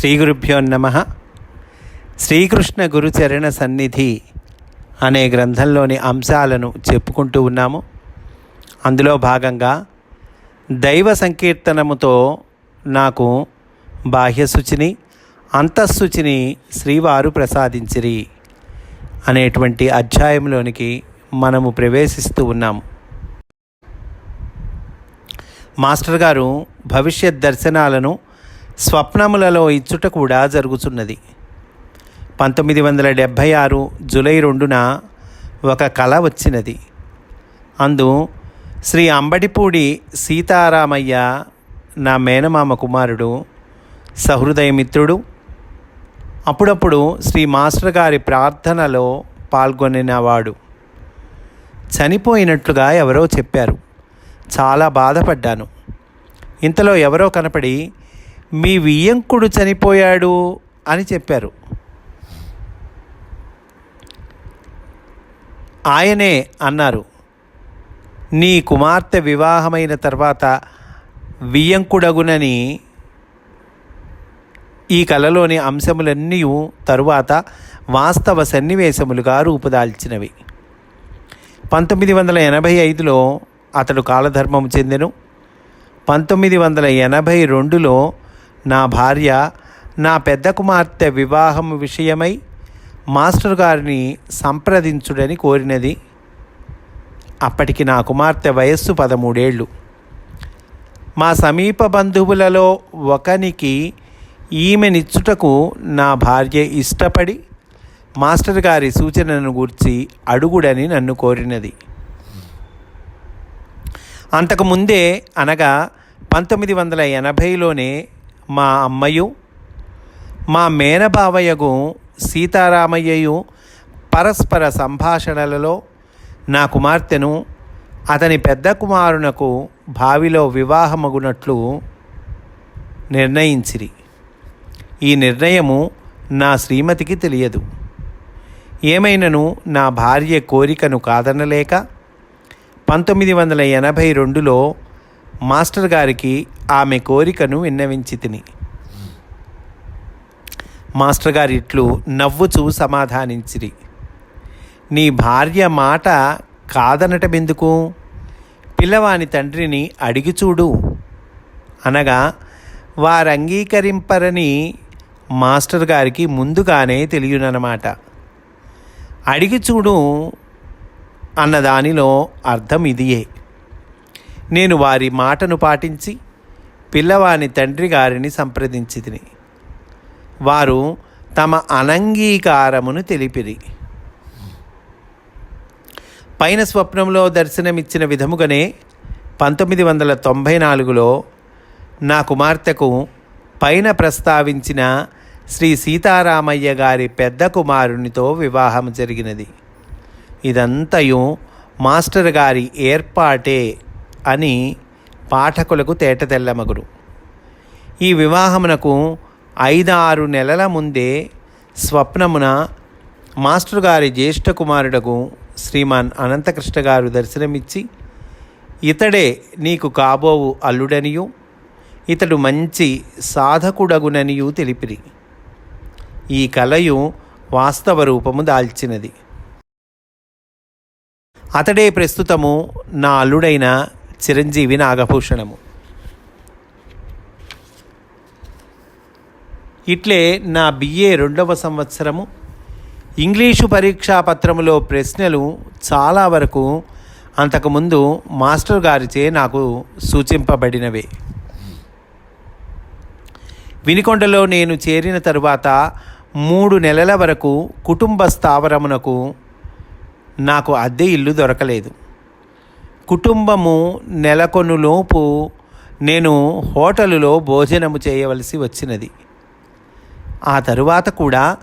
శ్రీ గురుభ్యో నమ. శ్రీకృష్ణ గురుచరణ సన్నిధి అనే గ్రంథంలోని అంశాలను చెప్పుకుంటూ ఉన్నాము. అందులో భాగంగా దైవ సంకీర్తనముతో నాకు బాహ్యశుచిని అంతఃశుచిని శ్రీవారు ప్రసాదించిరి అనేటువంటి అధ్యాయంలోనికి మనము ప్రవేశిస్తూ ఉన్నాము. మాస్టర్ గారు భవిష్యత్ దర్శనాలను స్వప్నములలో ఇచ్చుట కూడా జరుగుతున్నది పంతొమ్మిది వందల డెబ్భై ఆరు జూలై రెండున ఒక కళ వచ్చినది. అందు శ్రీ అంబడిపూడి సీతారామయ్య నా మేనమామ కుమారుడు సహృదయమిత్రుడు. అప్పుడప్పుడు శ్రీ మాస్టర్ గారి ప్రార్థనలో పాల్గొనినవాడు. చనిపోయినట్లుగా ఎవరో చెప్పారు. చాలా బాధపడ్డాను. ఇంతలో ఎవరో కనపడి మీ వియ్యంకుడు చనిపోయాడు అని చెప్పారు. ఆయనే అన్నారు నీ కుమార్తె వివాహమైన తర్వాత వియ్యంకుడగునని ఈ కళలోని అంశములన్నీ తరువాత వాస్తవ సన్నివేశములుగా రూపుదాల్చినవి. పంతొమ్మిది వందల ఎనభై ఐదులో అతడు కాలధర్మము చెందెను. పంతొమ్మిది వందల ఎనభై రెండులో నా భార్య నా పెద్ద కుమార్తె వివాహం విషయమై మాస్టర్ గారిని సంప్రదించుడని కోరినది. అప్పటికి నా కుమార్తె వయస్సు పదమూడేళ్ళు. మా సమీప బంధువులలో ఒకనికి ఈమెనిచ్చుటకు నా భార్య ఇష్టపడి మాస్టర్ గారి సూచనను గూర్చి అడుగుడని నన్ను కోరినది. అంతకుముందే అనగా పంతొమ్మిది వందల ఎనభైలోనే మా అమ్మయు మా మేనబావయ్యగు సీతారామయ్యయు పరస్పర సంభాషణలలో నా కుమార్తెను అతని పెద్ద కుమారునకు భావిలో వివాహమగునట్లు నిర్ణయించిరి. ఈ నిర్ణయము నా శ్రీమతికి తెలియదు. ఏమైనను నా భార్య కోరికను కాదనలేక పంతొమ్మిది వందల ఎనభై రెండులో మాస్టర్ గారికి ఆమె కోరికను విన్నవించి తిని. మాస్టర్ గారి ఇట్లు నవ్వుచూ సమాధానించిరి. నీ భార్య మాట కాదనటమెందుకు పిల్లవాని తండ్రిని అడిగి చూడు. అనగా వారు అంగీకరింపరని మాస్టర్ గారికి ముందుగానే తెలియనమాట అడిగి చూడు అన్న దానిలో అర్థం ఇదియే. నేను వారి మాటను పాటించి పిల్లవాని తండ్రి గారిని సంప్రదించితిని. వారు తమ అనంగీకారమును తెలిపిరి. పైన స్వప్నంలో దర్శనమిచ్చిన విధముగానే పంతొమ్మిది వందల తొంభై నాలుగులో నా కుమార్తెకు పైన ప్రస్తావించిన శ్రీ సీతారామయ్య గారి పెద్ద కుమారునితో వివాహం జరిగినది. ఇదంతయు మాస్టర్ గారి ఏర్పాటే అని పాఠకులకు తేటతెల్లమగురు ఈ వివాహమునకు ఐదారు నెలల ముందే స్వప్నమున మాస్టర్ గారి జ్యేష్ఠ కుమారుడకు శ్రీమాన్ అనంతకృష్ణ గారు దర్శనమిచ్చి ఇతడే నీకు కాబోవు అల్లుడనియు ఇతడు మంచి సాధకుడగుననియు తెలిపిరి. ఈ కలయు వాస్తవ రూపము దాల్చినది. అతడే ప్రస్తుతము నా అల్లుడైన చిరంజీవి నాగభూషణము ఇట్లే నా బిఏ రెండవ సంవత్సరము. ఇంగ్లీషు పరీక్షా పత్రములో ప్రశ్నలు చాలా వరకు అంతకుముందు మాస్టర్ గారిచే నాకు సూచింపబడినవే. వినికొండలో నేను చేరిన తరువాత మూడు నెలల వరకు కుటుంబ స్థావరమునకు నాకు అద్దె ఇల్లు దొరకలేదు. కుటుంబము నెలకొనులోపు నేను హోటలులో భోజనము చేయవలసి వచ్చినది. ఆ తరువాత కూడా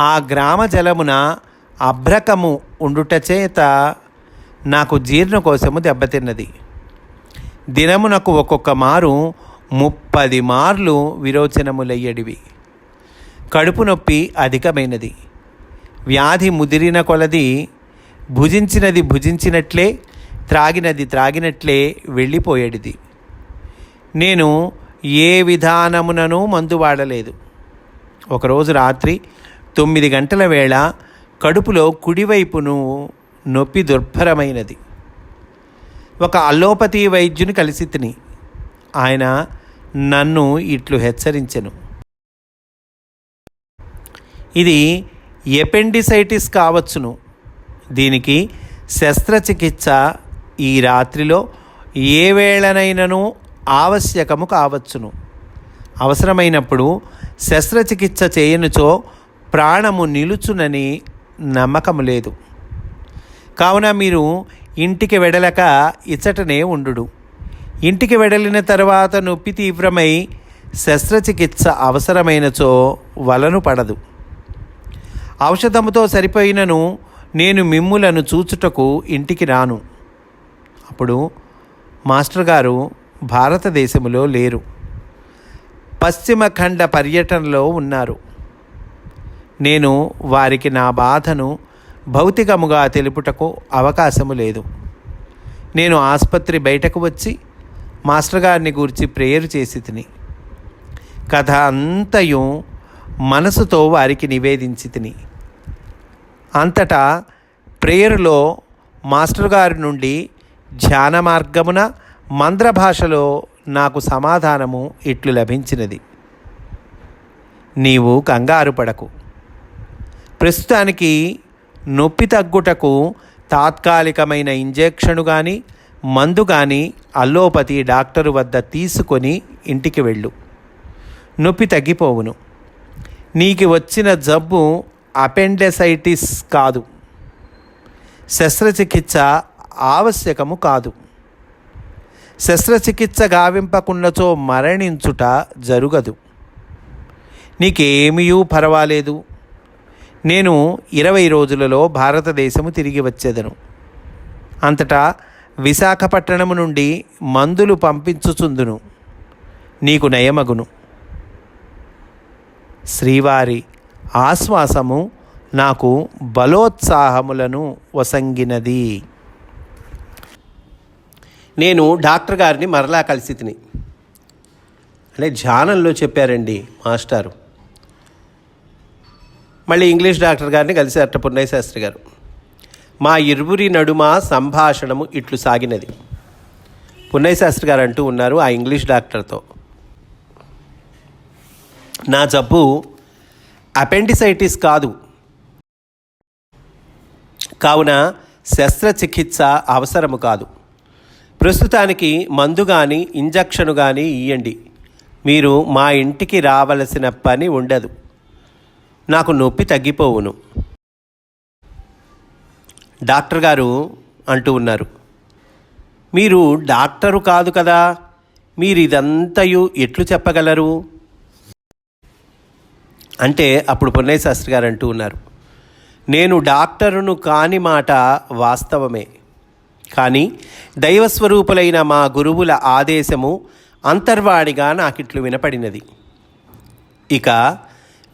ఆ గ్రామ జలమున అభ్రకము ఉండుట చేత నాకు జీర్ణ కోసము దెబ్బతిన్నది. దినమునకు ఒక్కొక్క మారు ముప్పది మార్లు విరోచనములయ్యడివి. కడుపు నొప్పి అధికమైనది. వ్యాధి ముదిరిన కొలది భుజించినది భుజించినట్లే త్రాగినది త్రాగినట్లే వెళ్ళిపోయేటిది నేను ఏ విధానమునను మందు వాడలేదు. ఒకరోజు రాత్రి తొమ్మిది గంటల వేళ కడుపులో కుడివైపును నొప్పి దుర్భరమైనది. ఒక అల్లోపతి వైద్యుని కలిసి తిని ఆయన నన్ను ఇట్లు హెచ్చరించెను. ఇది ఎపెండిసైటిస్ కావచ్చును. దీనికి శస్త్రచికిత్స ఈ రాత్రిలో ఏ వేళనైనను ఆవశ్యకము కావచ్చును. అవసరమైనప్పుడు శస్త్రచికిత్స చేయనుచో ప్రాణము నిలుచునని నమ్మకము లేదు. కావున మీరు ఇంటికి వెడలక ఇచ్చటనే ఉండు ఇంటికి వెడలిన తర్వాత నొప్పి తీవ్రమై శస్త్రచికిత్స అవసరమైనచో వలను పడదు. ఔషధముతో సరిపోయినను నేను మిమ్ములను చూచుటకు ఇంటికి రాను. అప్పుడు మాస్టర్ గారు భారతదేశంలో లేరు. పశ్చిమ ఖండ పర్యటనలో ఉన్నారు. నేను వారికి నా బాధను భౌతికముగా తెలుపుటకు అవకాశము లేదు. నేను ఆసుపత్రి బయటకు వచ్చి మాస్టర్ గారిని గురించి ప్రేయర్ చేసి తిని కథ అంతయు మనసుతో వారికి నివేదించి తిని అంతటా ప్రేయరులో మాస్టర్ గారి నుండి ధ్యాన మార్గమున మంద్ర భాషలో నాకు సమాధానము ఇట్లు లభించినది. నీవు కంగారు పడకు. ప్రస్తుతానికి నొప్పి తగ్గుటకు తాత్కాలికమైన ఇంజెక్షను కానీ మందు కానీ అల్లోపతి డాక్టరు వద్ద తీసుకొని ఇంటికి వెళ్ళు. నొప్పి తగ్గిపోవును. నీకు వచ్చిన జబ్బు అపెండెసైటిస్ కాదు. శస్త్రచికిత్స ఆవశ్యకము కాదు. శస్త్రచికిత్స గావింపకున్నచో మరణించుట జరుగదు. నీకేమీయూ పర్వాలేదు. నేను ఇరవై రోజులలో భారతదేశము తిరిగి వచ్చేదను. అంతటా విశాఖపట్టణము నుండి మందులు పంపించుచుందును. నీకు నయమగును. శ్రీవారి ఆశ్వాసము నాకు బలోత్సాహములను వసంగినది. నేను డాక్టర్ గారిని మరలా కలిసి తిని. అంటే ధ్యానంలో చెప్పారండి మాస్టారు. మళ్ళీ ఇంగ్లీష్ డాక్టర్ గారిని కలిసి పున్నయ్య శాస్త్రి గారు. మా ఇరువురి నడుమ సంభాషణము ఇట్లు సాగినది. పున్నయ్య శాస్త్రి గారు అంటూ ఉన్నారు ఆ ఇంగ్లీష్ డాక్టర్తో. నా జబ్బు అపెండిసైటిస్ కాదు. కావున శస్త్రచికిత్స అవసరము కాదు. ప్రస్తుతానికి మందు కానీ ఇంజక్షన్ కానీ ఇయ్యండి. మీరు మా ఇంటికి రావలసిన పని ఉండదు. నాకు నొప్పి తగ్గిపోవును. డాక్టర్ గారు అంటూ ఉన్నారు. మీరు డాక్టరు కాదు కదా మీరు ఇదంతయు ఎట్లు చెప్పగలరు? అంటే అప్పుడు పున్నయ్య శాస్త్రి గారు అంటూ ఉన్నారు. నేను డాక్టరును కాని మాట వాస్తవమే. కానీ దైవస్వరూపులైన మా గురువుల ఆదేశము అంతర్వాణిగా నాకిట్లు వినపడినది. ఇక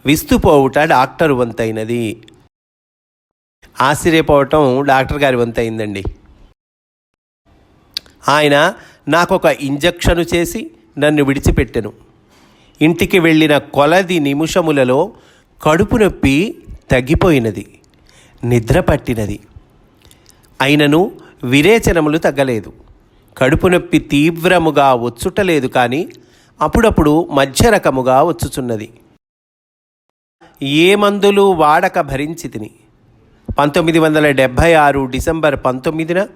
విస్తుపోవుట డాక్టరు వంతైనది. ఆశ్చర్యపోవటం డాక్టర్ గారి వంతైందండి. ఆయన నాకొక ఇంజక్షను చేసి నన్ను విడిచిపెట్టెను. ఇంటికి వెళ్ళిన కొలది నిమిషములలో కడుపు నొప్పి తగ్గిపోయినది. నిద్ర పట్టినది. అయినను విరేచనములు తగ్గలేదు. కడుపు నొప్పి తీవ్రముగా వచ్చుటలేదు కానీ అప్పుడప్పుడు మధ్య రకముగా వచ్చుచున్నది. ఏ మందులు వాడక భరించి తిని. పంతొమ్మిది వందల డెబ్భై ఆరు డిసెంబర్ పంతొమ్మిదిన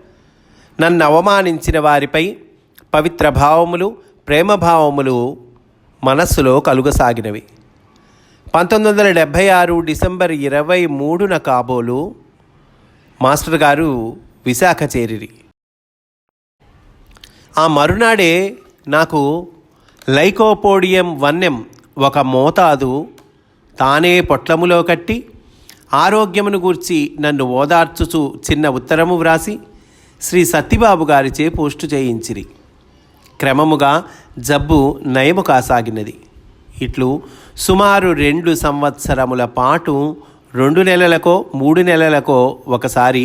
నన్ను అవమానించిన వారిపై పవిత్ర భావములు ప్రేమభావములు మనస్సులో కలుగసాగినవి. పంతొమ్మిది వందల డెబ్భై ఆరు డిసెంబర్ ఇరవై మూడున కాబోలు మాస్టర్ గారు విశాఖ చేరిరి. ఆ మరునాడే నాకు లైకోపోడియం వన్యం ఒక మోతాదు తానే పొట్లములో కట్టి ఆరోగ్యమును గూర్చి నన్ను ఓదార్చుచు చిన్న ఉత్తరము వ్రాసి శ్రీ సత్యబాబు గారిచే పోస్టు చేయించిరి. క్రమముగా జబ్బు నయము కాసాగినది. ఇట్లు సుమారు రెండు సంవత్సరముల పాటు రెండు నెలలకో మూడు నెలలకో ఒకసారి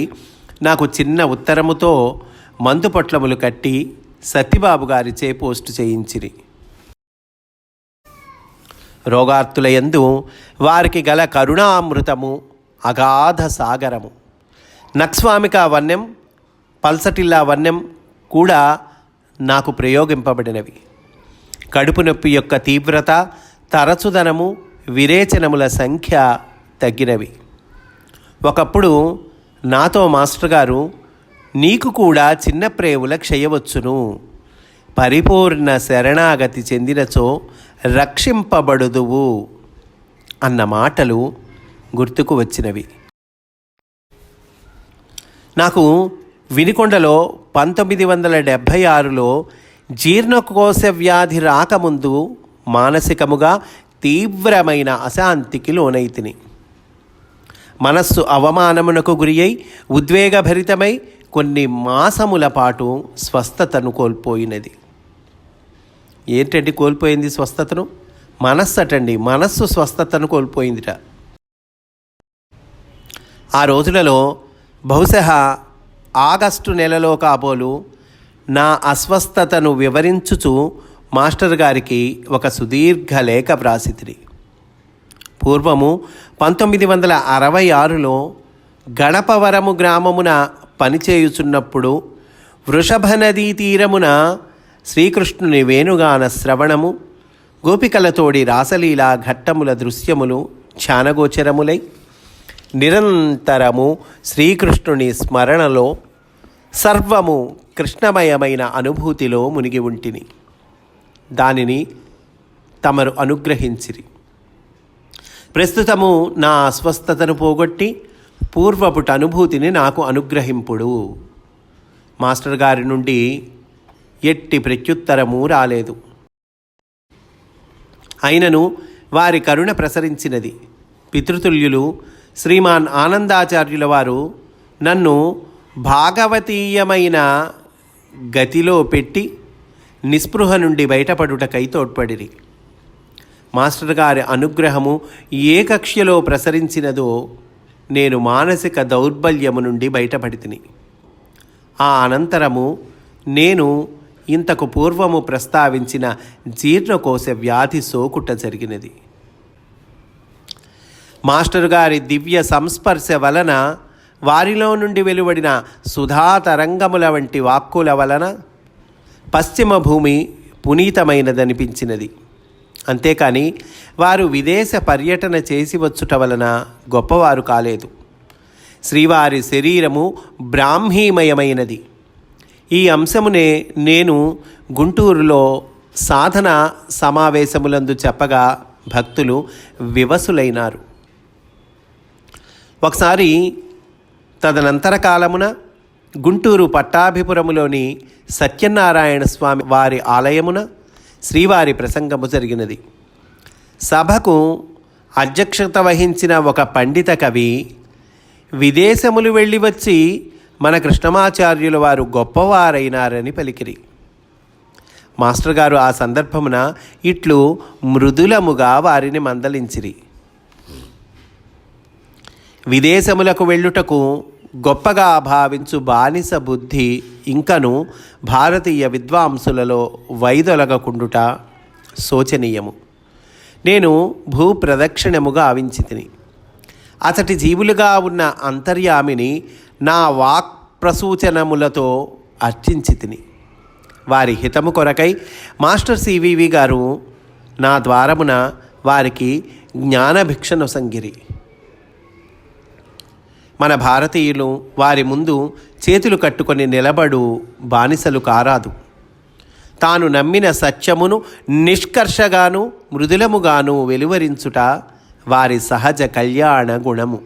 నాకు చిన్న ఉత్తరముతో మందు పొట్లములు కట్టి సత్యబాబు గారిచే పోస్టు చేయించిరి. రోగార్తులయందు వారికి గల కరుణామృతము అగాధ సాగరము. నక్స్వామిక వన్యం పల్సటిల్లా వన్యం కూడా నాకు ప్రయోగింపబడినవి. కడుపు నొప్పి యొక్క తీవ్రత తరచుదనము విరేచనముల సంఖ్య తగ్గినవి. ఒకప్పుడు నాతో మాస్టర్ గారు నీకు కూడా చిన్న ప్రేవుల క్షయవచ్చును. పరిపూర్ణ శరణాగతి చెందినచో రక్షింపబడుదువు అన్న మాటలు గుర్తుకు వచ్చినవి. నాకు వినికొండలో పంతొమ్మిది వందల డెబ్భై ఆరులో జీర్ణకోశ వ్యాధి రాకముందు మానసికముగా తీవ్రమైన అశాంతికి లోనైతిని మనస్సు అవమానమునకు గురి అయి ఉద్వేగభరితమై కొన్ని మాసముల పాటు స్వస్థతను కోల్పోయినది. ఏంటండి కోల్పోయింది స్వస్థతను? మనస్సు అటండి మనస్సు స్వస్థతను కోల్పోయిందిట. ఆ రోజులలో బహుశా ఆగస్టు నెలలో కాబోలు నా అస్వస్థతను వివరించుచు మాస్టర్ గారికి ఒక సుదీర్ఘ లేఖ వ్రాసితిరి. పూర్వము పంతొమ్మిది వందల అరవై ఆరులో గణపవరము గ్రామమున పనిచేయుచున్నప్పుడు వృషభ నదీ తీరమున శ్రీకృష్ణుని వేణుగాన శ్రవణము గోపికలతోడి రాసలీలా ఘట్టముల దృశ్యములు ఛానగోచరములై నిరంతరము శ్రీకృష్ణుని స్మరణలో సర్వము కృష్ణమయమైన అనుభూతిలో మునిగి ఉంటిని. దానిని తమరు అనుగ్రహించిరి. ప్రస్తుతము నా అస్వస్థతను పోగొట్టి పూర్వపుట అనుభూతిని నాకు అనుగ్రహింపుడు. మాస్టర్ గారి నుండి ఎట్టి ప్రత్యుత్తరము రాలేదు. అయినను వారి కరుణ ప్రసరించినది. పితృతుల్యులు శ్రీమాన్ ఆనందాచార్యుల వారు నన్ను భాగవతీయమైన గతిలో పెట్టి నిస్పృహ నుండి బయటపడుటకై తోడ్పడిరి. మాస్టర్ గారి అనుగ్రహము ఏ కక్ష్యలో ప్రసరించినదో నేను మానసిక దౌర్బల్యము నుండి బయటపడితిని. ఆ అనంతరము నేను ఇంతకు పూర్వము ప్రస్తావించిన జీర్ణకోశ వ్యాధి సోకుట జరిగినది. మాస్టర్ గారి దివ్య సంస్పర్శ వలన వారిలో నుండి వెలువడిన సుధా తరంగముల వంటి వాక్కుల వలన పశ్చిమ భూమి పునీతమైనదనిపించినది. అంతేకాని వారు విదేశ పర్యటన చేసి వచ్చుట వలన గొప్పవారు కాలేదు. శ్రీవారి శరీరము బ్రాహ్మీమయమైనది. ఈ అంశమునే నేను గుంటూరులో సాధన సమావేశములందు చెప్పగా భక్తులు వివసులైనారు. ఒకసారి తదనంతర కాలమున గుంటూరు పట్టాభిపురములోని సత్యనారాయణ స్వామి వారి ఆలయమున శ్రీవారి ప్రసంగము జరిగినది. సభకు అధ్యక్షత వహించిన ఒక పండిత కవి విదేశములు వెళ్ళి వచ్చి మన కృష్ణమాచార్యుల వారు గొప్పవారైనారని పలికిరి. మాస్టర్ గారు ఆ సందర్భమున ఇట్లు మృదులముగా వారిని మందలించిరి. విదేశములకు వెళ్ళుటకు గొప్పగా భావించు బానిస బుద్ధి ఇంకను భారతీయ విద్వాంసులలో వైదొలగకుండుట శోచనీయము. నేను భూప్రదక్షిణముగా ఆవించితిని. అతటి జీవులుగా ఉన్న అంతర్యామిని నా వాక్ ప్రసూచనములతో అర్చించితిని. వారి హితము కొరకై మాస్టర్ సివివి గారు నా ద్వారమున వారికి జ్ఞానభిక్షను సంగిరి. మన భారతీయులు వారి ముందు చేతులు కట్టుకొని నిలబడు బానిసలు కారాదు. తాను నమ్మిన సత్యమును నిష్కర్షగాను మృదులముగాను వెలువరించుట వారి సహజ కళ్యాణ గుణము.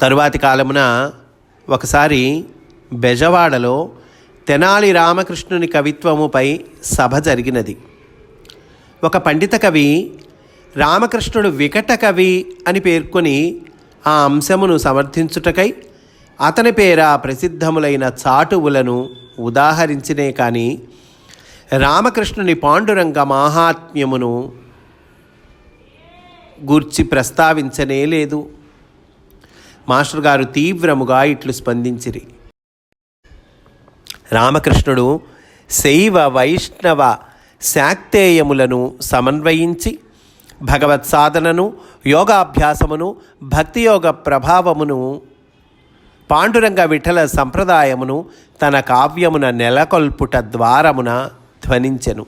తరువాతి కాలమున ఒకసారి బెజవాడలో తెనాలి రామకృష్ణుని కవిత్వముపై సభ జరిగినది. ఒక పండిత కవి రామకృష్ణుడు వికట కవి అని పేర్కొని ఆ అంశమును సమర్థించుటకై అతని పేర ప్రసిద్ధములైన చాటువులను ఉదాహరించినే కానీ రామకృష్ణుని పాండురంగ మాహాత్మ్యమును గూర్చి ప్రస్తావించనే లేదు. మాస్టర్ గారు తీవ్రముగా ఇట్లు స్పందించిరి. రామకృష్ణుడు శైవ వైష్ణవ శాక్తేయములను సమన్వయించి భగవత్ సాధనను యోగాభ్యాసమును భక్తియోగ ప్రభావమును పాండురంగ విఠల సంప్రదాయమును తన కావ్యమున నెలకొల్పుట ద్వారమున ధ్వనించెను.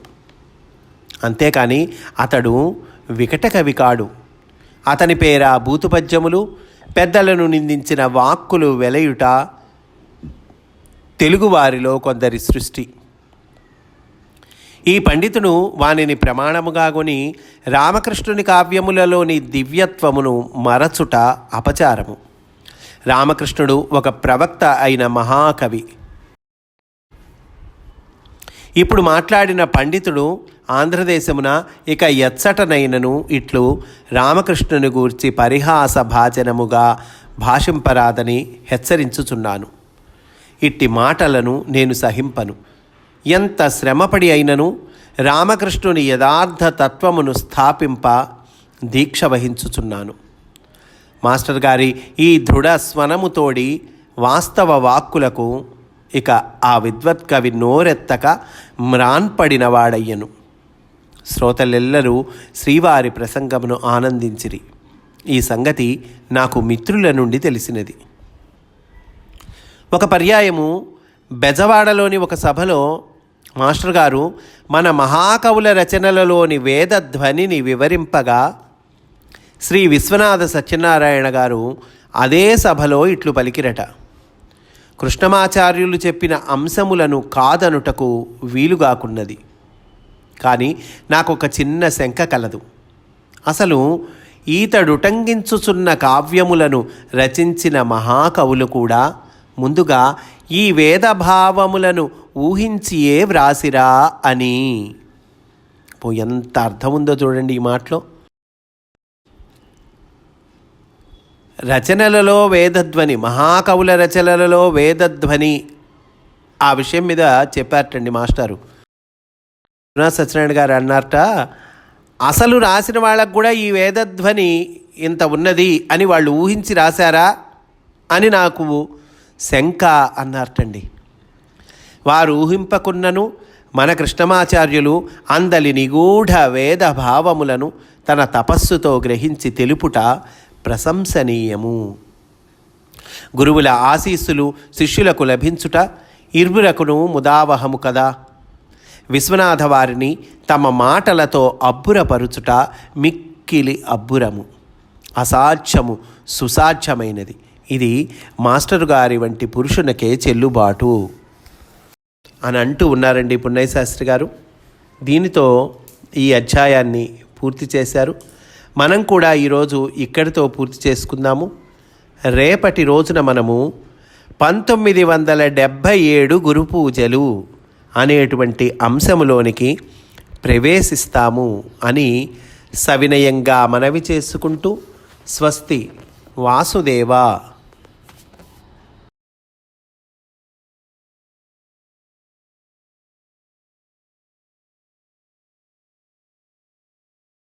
అంతేకాని అతడు వికట కవి కాడు. అతని పేర భూతుపద్యములు పెద్దలను నిందించిన వాక్కులు వెలయుట తెలుగువారిలో కొందరి సృష్టి. ఈ పండితుడు వానిని ప్రమాణముగా కొని రామకృష్ణుని కావ్యములలోని దివ్యత్వమును మరచుట అపచారము. రామకృష్ణుడు ఒక ప్రవక్త అయిన మహాకవి. ఇప్పుడు మాట్లాడిన పండితుడు ఆంధ్రదేశమున ఇక ఎచ్చటనైనను ఇట్లు రామకృష్ణుని గూర్చి పరిహాస భాజనముగా భాషింపరాదని హెచ్చరించుచున్నాను. ఇట్టి మాటలను నేను సహింపను. ఎంత శ్రమపడి అయినను రామకృష్ణుని యథార్థ తత్వమును స్థాపింప దీక్ష వహించుచున్నాను. మాస్టర్ గారి ఈ దృఢ స్వనముతోడి వాస్తవ వాక్కులకు ఇక ఆ విద్వత్ కవి నోరెత్తక మ్రాన్పడినవాడయ్యను. శ్రోతలెల్లరూ శ్రీవారి ప్రసంగమును ఆనందించిరి. ఈ సంగతి నాకు మిత్రుల నుండి తెలిసినది. ఒక పర్యాయము బెజవాడలోని ఒక సభలో మాస్టర్ గారు మన మహాకవుల రచనలలోని వేద ధ్వనిని వివరింపగా శ్రీ విశ్వనాథ సత్యనారాయణ గారు అదే సభలో ఇట్లు పలికిరట. కృష్ణమాచార్యులు చెప్పిన అంశములను కాదనుటకు వీలుగాకున్నది. కానీ నాకు ఒక చిన్న శంక కలదు. అసలు ఈతడుటంగించుచున్న కావ్యములను రచించిన మహాకవులు కూడా ముందుగా ఈ వేదభావములను ఊహించియే వ్రాసిరా అని. పో ఎంత అర్థం ఉందో చూడండి ఈ మాటలో. రచనలలో వేదధ్వని మహాకవుల రచనలలో వేదధ్వని. ఆ విషయం మీద చెప్పారటండి మాస్టారు. సత్యనారాయణ గారు అన్నారట అసలు రాసిన వాళ్ళకు కూడా ఈ వేదధ్వని ఇంత ఉన్నది అని వాళ్ళు ఊహించి రాశారా? అని నాకు శంక అన్నారటండి. వారు ఊహింపకున్నను మన కృష్ణమాచార్యులు అందలి నిగూఢ వేద భావములను తన తపస్సుతో గ్రహించి తెలుపుట ప్రశంసనీయము. గురువుల ఆశీస్సులు శిష్యులకు లభించుట ఇర్వులకును ముదావహము కదా. విశ్వనాథ వారిని తమ మాటలతో అబ్బురపరుచుట మిక్కిలి అబ్బురము. అసాధ్యము సుసాధ్యమైనది. ఇది మాస్టరు గారి వంటి పురుషునకే చెల్లుబాటు. అని అంటూ ఉన్నారండి పున్నయ్య శాస్త్రి గారు. దీనితో ఈ అధ్యాయాన్ని పూర్తి చేశారు. మనం కూడా ఈరోజు ఇక్కడితో పూర్తి చేసుకుందాము. రేపటి రోజున మనము పంతొమ్మిది వందల డెబ్భై ఏడు గురు పూజలు అనేటువంటి అంశములోనికి ప్రవేశిస్తాము అని సవినయంగా మనవి చేసుకుంటూ స్వస్తి వాసుదేవ.